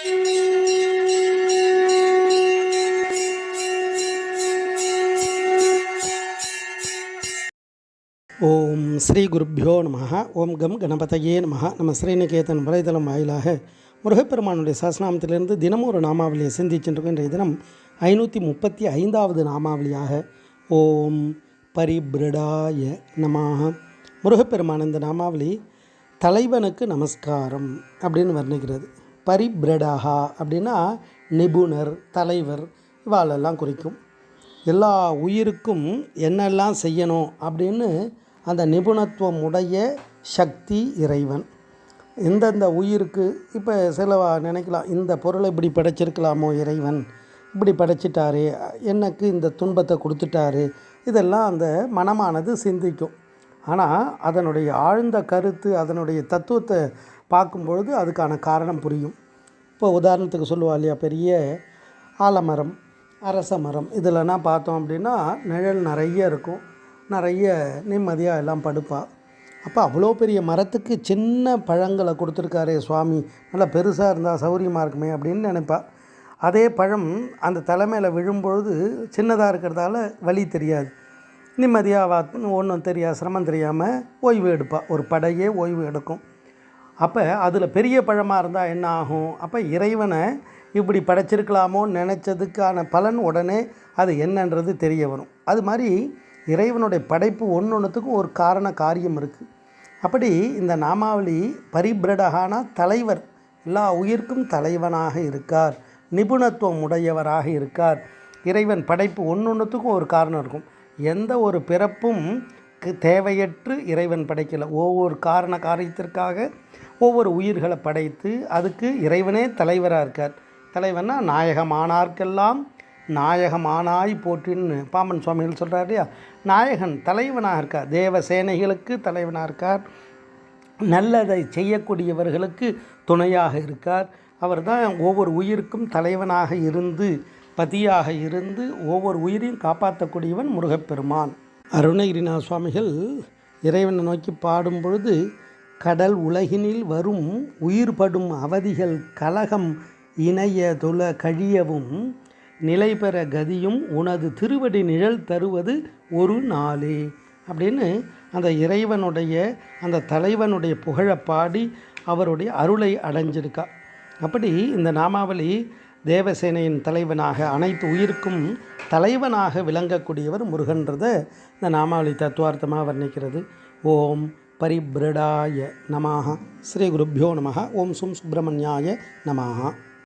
ஓம் ஸ்ரீ குருப்பியோ நம ஓம் கம் கணபதையே நம நம்ம ஸ்ரீநிகேதன் வலைதளம் வாயிலாக முருகப்பெருமானுடைய சாஸ்நாமத்திலிருந்து தினமும் ஒரு நாமாவளியை சிந்திச்சுருக்கோம் இன்றைய தினம் ஐநூற்றி முப்பத்தி ஐந்தாவது நாமாவளியாக ஓம் பரிபிரடாய நமாக முருகப்பெருமான் இந்த நாமாவளி தலைவனுக்கு நமஸ்காரம் அப்படின்னு வர்ணிக்கிறது. பரிபிரடாகா அப்படின்னா நிபுணர் தலைவர் இவாளெல்லாம் குறிக்கும். எல்லா உயிருக்கும் என்னெல்லாம் செய்யணும் அப்படின்னு அந்த நிபுணத்துவம் உடைய சக்தி இறைவன். எந்தெந்த உயிருக்கு இப்போ சில நினைக்கலாம் இந்த பொருளை இப்படி படைச்சிருக்கலாமோ இறைவன்? இப்படி படைச்சிட்டாரு எனக்கு இந்த துன்பத்தை கொடுத்துட்டாரு. இதெல்லாம் அந்த மனமானது சிந்திக்கும். ஆனால் அதனுடைய ஆழ்ந்த கருத்து அதனுடைய தத்துவத்தை பார்க்கும்பொழுது அதுக்கான காரணம் புரியும். இப்போ உதாரணத்துக்கு சொல்லுவா இல்லையா பெரிய ஆலமரம் அரச மரம் இதிலலாம் பார்த்தோம் அப்படின்னா நிழல் நிறைய இருக்கும் நிறைய நிம்மதியாக எல்லாம் படுப்பாள் அப்போ அவ்வளோ பெரிய மரத்துக்கு சின்ன பழங்களை கொடுத்துருக்காரே சுவாமி நல்லா பெருசாக இருந்தால் சௌரியமாக இருக்குமே அப்படின்னு நினைப்பாள் அதே பழம் அந்த தலைமையில் விழும்பொழுது சின்னதாக இருக்கிறதால வழி தெரியாது. நிம்மதியாக ஒன்றும் தெரியாது சிரமம் தெரியாமல் ஓய்வு எடுப்பாள் ஒரு படையே ஓய்வு எடுக்கும். அப்போ அதில் பெரிய பழமாக இருந்தால் என்ன ஆகும்? அப்போ இறைவனை இப்படி படைச்சிருக்கலாமோன்னு நினச்சதுக்கான பலன் உடனே அது என்னன்றது தெரிய வரும். அது மாதிரி இறைவனுடைய படைப்பு ஒன்று ஒன்றுத்துக்கும் ஒரு காரண காரியம் இருக்குது அப்படி இந்த நாமாவளி பரிபிரடகான தலைவர் எல்லா உயிர்க்கும் தலைவனாக இருக்கார் நிபுணத்துவம் உடையவராக இருக்கார். இறைவன் படைப்பு ஒன்று ஒன்றுத்துக்கும் ஒரு காரணம் இருக்கும். எந்த ஒரு பிறப்பும் தேவையற்று இறைவன் படைக்கல. ஒவ்வொரு காரண காரியத்திற்காக ஒவ்வொரு உயிர்களை படைத்து அதுக்கு இறைவனே தலைவராக இருக்கார். தலைவன்னா நாயகமானார்க்கெல்லாம் நாயகமானாய் போற்றின்னு பாம்பன் சுவாமிகள் சொல்கிறார் இல்லையா? நாயகன் தலைவனாக இருக்கார். தேவ சேனைகளுக்கு தலைவனாக இருக்கார். நல்லதை செய்யக்கூடியவர்களுக்கு துணையாக இருக்கார். அவர் தான் ஒவ்வொரு உயிருக்கும் தலைவனாக இருந்து பதியாக இருந்து ஒவ்வொரு உயிரையும் காப்பாற்றக்கூடியவன் முருகப்பெருமான். அருணகிரிநாத சுவாமிகள் இறைவனை நோக்கி பாடும் பொழுது கடல் உலகினில் வரும் உயிர்படும் அவதிகள் கலகம் இணைய துல கழியவும் நிலை பெற கதியும் உனது திருவடி நிழல் தருவது ஒரு நாளே அப்படின்னு அந்த இறைவனுடைய அந்த தலைவனுடைய புகழை பாடி அவருடைய அருளை அடைஞ்சிருக்கா. அப்படி இந்த நாமாவளி தேவசேனையின் தலைவனாக அனைத்து உயிருக்கும் தலைவனாக விளங்கக்கூடியவர் முருகன்றதை. இந்த நாமாவளி தத்துவார்த்தமாக வர்ணிக்கிறது. ஓம் பரிபிரடாய நமாக ஸ்ரீ குருப்பியோ நமக ஓம் சும் சுப்பிரமணியாய நமாக